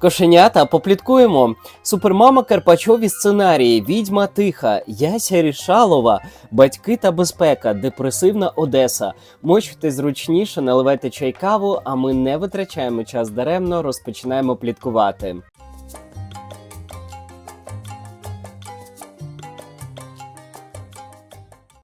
Кошенята, попліткуємо. Супермама Карпачові сценарії, відьма тиха, Яся Рішалова, батьки та безпека, депресивна Одеса. Мочте зручніше, наливайте чай каву, а ми не витрачаємо час даремно, розпочинаємо пліткувати.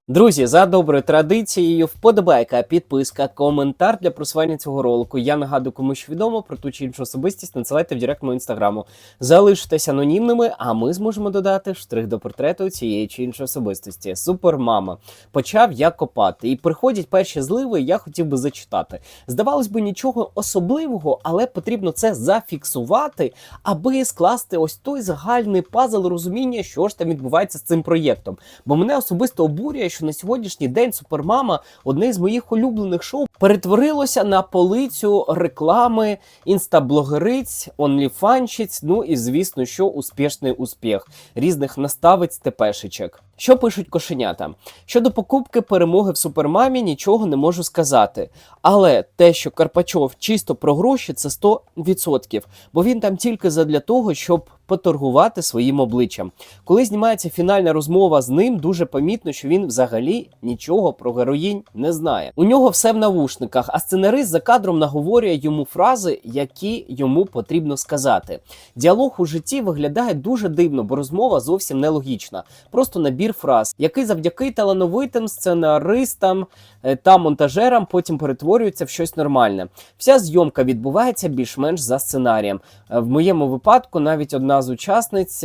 Друзі, за доброю традицією, вподобайка, підписка, коментар для просування цього ролику. Я нагадую, комусь відомо про ту чи іншу особистість, надсилайте в директ мого інстаграму. Залишитесь анонімними, а ми зможемо додати штрих до портрету цієї чи іншої особистості. Супермама. Почав я копати. І приходять перші зливи, я хотів би зачитати. Здавалось би, нічого особливого, але потрібно це зафіксувати, аби скласти ось той загальний пазл розуміння, що ж там відбувається з цим проєктом. Бо мене особисто обурює, що на сьогоднішній день Супермама, одне з моїх улюблених шоу, перетворилося на полицю реклами інстаблогериць, онліфанщиць, ну і звісно, що успішний успіх різних наставиць тепешечок. Що пишуть кошенята? Щодо покупки перемоги в супермамі, нічого не можу сказати. Але те, що Карпачов чисто про гроші, це 100%, бо він там тільки задля того, щоб поторгувати своїм обличчям. Коли знімається фінальна розмова з ним, дуже помітно, що він взагалі нічого про героїнь не знає. У нього все в навушниках, а сценарист за кадром наговорює йому фрази, які йому потрібно сказати. Діалог у житті виглядає дуже дивно, бо розмова зовсім нелогічна. Просто набір фраз, який завдяки талановитим сценаристам е, та монтажерам потім перетворюється в щось нормальне. Вся зйомка відбувається більш-менш за сценарієм. Е, В моєму випадку навіть одна з учасниць.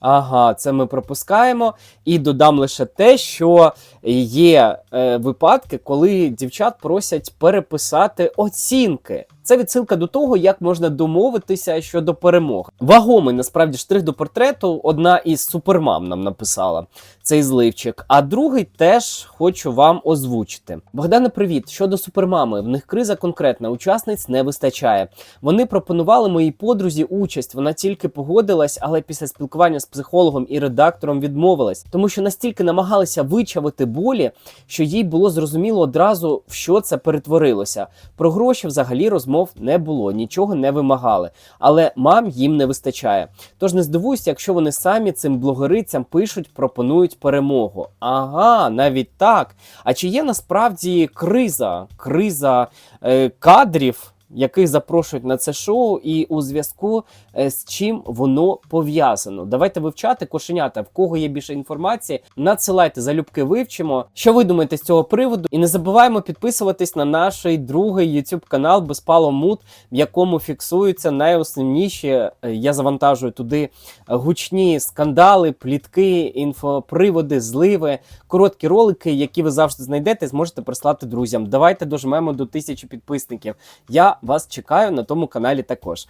Ага, це ми пропускаємо. І додам лише те, що є е, випадки, коли дівчат просять переписати оцінки. Це відсилка до того, як можна домовитися щодо перемог. Вагомий насправді штрих до портрету. Одна із супермам нам написала цей зливчик. А другий теж хочу вам озвучити. Богдане, привіт! Щодо супермами, в них криза конкретна, учасниць не вистачає. Вони пропонували моїй подрузі участь. Вона тільки погодилась, але після спілкування з психологом і редактором відмовилась, тому що настільки намагалися вичавити болі, що їй було зрозуміло одразу, в що це перетворилося. Про гроші взагалі розмов не було, нічого не вимагали. Але мам їм не вистачає. Тож не здивуюся, якщо вони самі цим блогерицям пишуть, пропонують перемогу. Ага, навіть так. А чи є насправді криза, криза е, кадрів? Яких запрошують на це шоу, і у зв'язку е, з чим воно пов'язано. Давайте вивчати кошенята. В кого є більше інформації, надсилайте залюбки, вивчимо. Що ви думаєте з цього приводу? І не забуваємо підписуватись на наш другий YouTube канал Безпало Мут, в якому фіксуються найосновніші. е, Я завантажую туди гучні скандали, плітки, інфоприводи, зливи, короткі ролики, які ви завжди знайдете, зможете прислати друзям. Давайте дожмемо до тисячі підписників. Я вас чекаю на тому каналі також.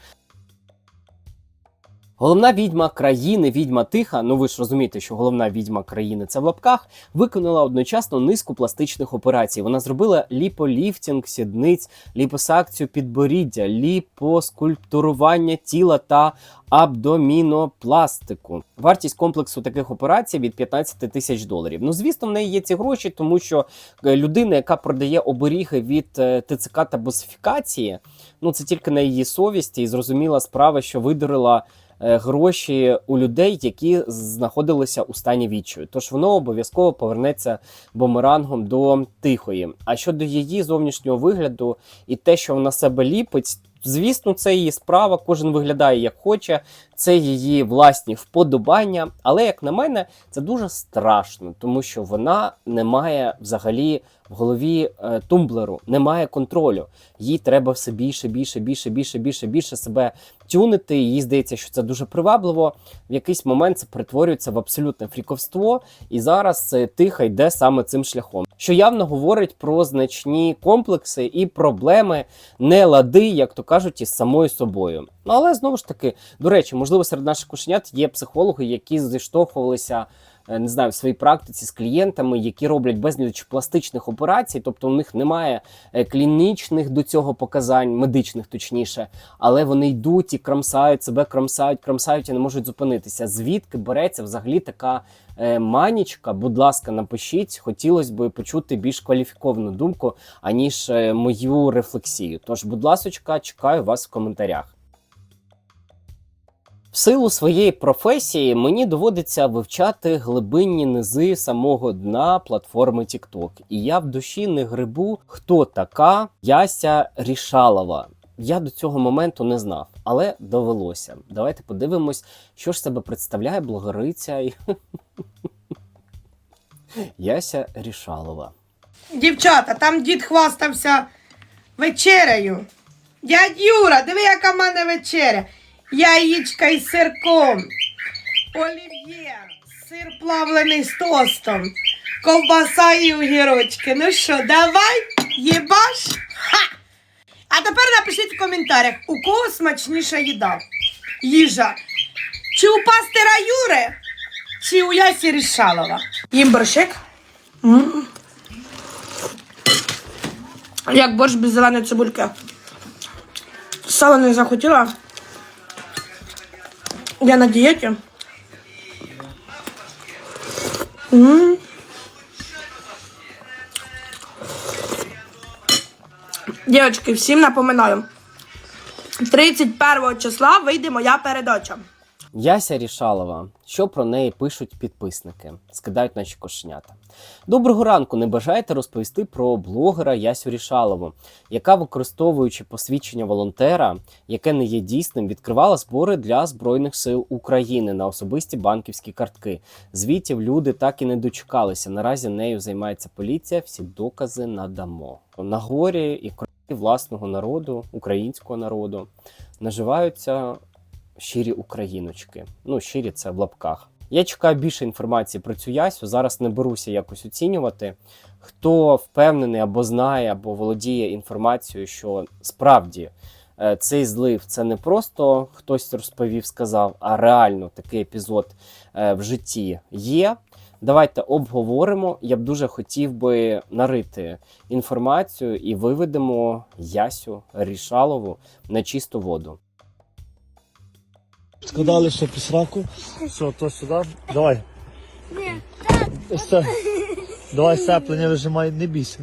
Головна відьма країни, відьма тиха. Ну ви ж розумієте, що головна відьма країни це в лапках. Виконала одночасно низку пластичних операцій. Вона зробила ліполіфтінг сідниць, ліпосакцію підборіддя, ліпоскульптурування тіла та абдомінопластику. Вартість комплексу таких операцій від 15 тисяч доларів. Ну звісно, в неї є ці гроші, тому що е, людина, яка продає оберіги від е, ТЦК та босифікації, ну це тільки на її совісті, і зрозуміла справа, що видурила гроші у людей, які знаходилися у стані відчаю. Тож воно обов'язково повернеться бумерангом до тихої. А щодо її зовнішнього вигляду і те, що вона себе ліпить. Звісно, це її справа, кожен виглядає як хоче, це її власні вподобання. Але, як на мене, це дуже страшно, тому що вона не має взагалі в голові е, тумблеру, не має контролю. Їй треба все більше, більше, більше, більше, більше, більше себе тюнити. Їй здається, що це дуже привабливо. В якийсь момент це перетворюється в абсолютне фріковство, і зараз це тихо йде саме цим шляхом, що явно говорить про значні комплекси і проблеми, не лади, як то кажуть, із самою собою. Ну але знову ж таки, до речі, можливо, серед наших кошенят є психологи, які зіштовхувалися не знаю, в своїй практиці з клієнтами, які роблять безліч пластичних операцій, тобто у них немає е, клінічних до цього показань, медичних точніше, але вони йдуть і кромсають себе, кромсають, кромсають і не можуть зупинитися. Звідки береться взагалі така е, манічка? Будь ласка, напишіть. Хотілося б почути більш кваліфіковану думку, аніж е, мою рефлексію. Тож, будь ласочка, чекаю вас в коментарях. В силу своєї професії мені доводиться вивчати глибинні низи самого дна платформи TikTok. І я в душі не грибу, хто така Яся Рішалова. Я до цього моменту не знав, але довелося. Давайте подивимось, що ж себе представляє блогериця Яся Рішалова. Дівчата, там дід хвастався вечерею. Дядь Юра, диви, яка в мене вечеря. Яєчка із сирком. Олів'є, сир плавлений з тостом. Ковбаса і огірочки. Ну що, давай, їбаш? Ха! А тепер напишіть в коментарях, у кого смачніша їда. Їжа. Чи у пастира Юри, чи у Ясі Рішалова. Їм борщик. М. Як борщ без зеленої цибульки. Сало не захотіла. Я на дієті. М. Дівчатки, всім напоминаю. 31 числа вийде моя передача. Яся Рішалова. Що про неї пишуть підписники? Скидають наші кошенята. Доброго ранку. Не бажаєте розповісти про блогера Ясю Рішалову, яка, використовуючи посвідчення волонтера, яке не є дійсним, відкривала збори для Збройних сил України на особисті банківські картки. Звітів люди так і не дочекалися. Наразі нею займається поліція. Всі докази надамо. На горі і власного народу, українського народу, наживаються щирі україночки. Ну, щирі це в лапках. Я чекаю більше інформації про цю ясю. Зараз не беруся якось оцінювати. Хто впевнений або знає, або володіє інформацією, що справді е, цей злив це не просто хтось розповів, сказав, а реально такий епізод е, в житті є. Давайте обговоримо. Я б дуже хотів би нарити інформацію і виведемо Ясю Рішалову на чисту воду. Складали ще пісраку. Все, то сюди. Давай. Все. Давай сцеплення вижимай, не бійся.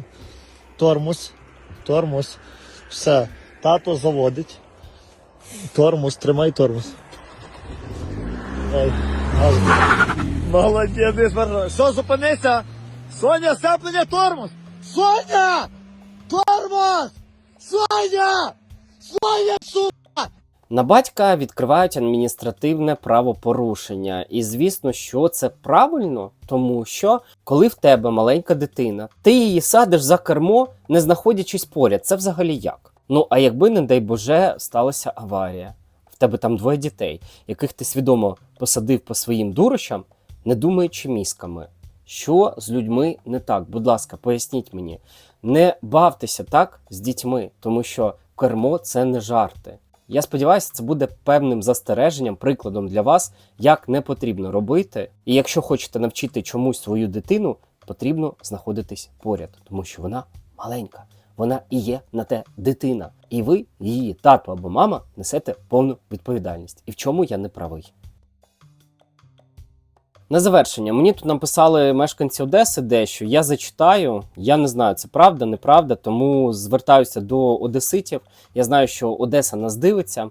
Тормоз. Тормоз. Все. Тато заводить. Тормоз, тримай тормоз. Давай. Газ. Молодець. Все, зупинися. Соня, сцеплення, тормоз. Соня! Тормоз! Соня! Соня, сука! На батька відкривають адміністративне правопорушення, і звісно, що це правильно, тому що коли в тебе маленька дитина, ти її садиш за кермо, не знаходячись поряд. Це взагалі як? Ну а якби, не дай Боже, сталася аварія, в тебе там двоє дітей, яких ти свідомо посадив по своїм дурощам, не думаючи мізками. Що з людьми не так? Будь ласка, поясніть мені. Не бавтеся так з дітьми, тому що кермо це не жарти. Я сподіваюся, це буде певним застереженням, прикладом для вас, як не потрібно робити. І якщо хочете навчити чомусь свою дитину, потрібно знаходитись поряд, тому що вона маленька, вона і є на те дитина. І ви, її тато або мама, несете повну відповідальність. І в чому я не правий. На завершення, мені тут написали мешканці Одеси дещо. Я зачитаю. Я не знаю, це правда, неправда, тому звертаюся до одеситів. Я знаю, що Одеса нас дивиться.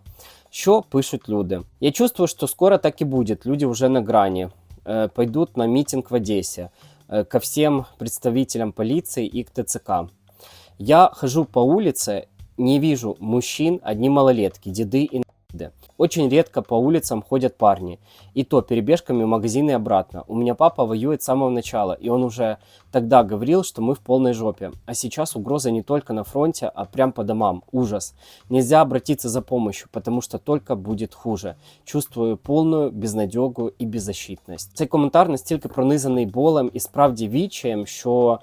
Что пишут люди? Я чувствую, что скоро так и будет. Люди уже на грани. Э, пойдут на митинг в Одессе э, ко всем представителям полиции и к ТЦК. Я хожу по улице, не вижу мужчин, одни малолетки, деды и инвалиды. Очень редко по улицам ходят парни. И то перебежками в магазин и обратно. У меня папа воюет с самого начала, и он уже тогда говорил, что мы в полной жопе. А сейчас угроза не только на фронте, а прям по домам. Ужас. Нельзя обратиться за помощью, потому что только будет хуже. Чувствую повну безнадьогу і беззащитність. Цей коментар настільки пронизаний болем і справді відчаєм, що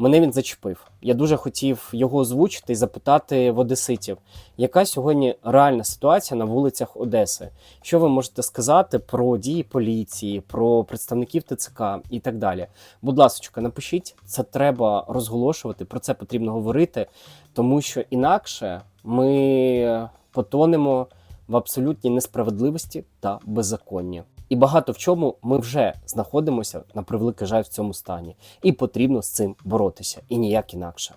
Мене він зачепив. Я дуже хотів його озвучити і запитати в одеситів, яка сьогодні реальна ситуація на вулицях Одеси. Що ви можете сказати про дії поліції, про представників ТЦК і так далі? Будь ласка, напишіть, це треба розголошувати, про це потрібно говорити, тому що інакше ми потонемо в абсолютній несправедливості та беззаконні. І багато в чому ми вже знаходимося на превеликий жаль в цьому стані, і потрібно з цим боротися, і ніяк інакше.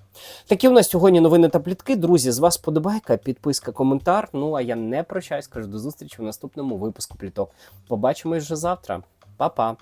Такі у нас сьогодні новини та плітки. Друзі, з вас подобайка, підписка, коментар. Ну а я не прощаюсь, кажу до зустрічі в наступному випуску пліток. Побачимось вже завтра. Па-па!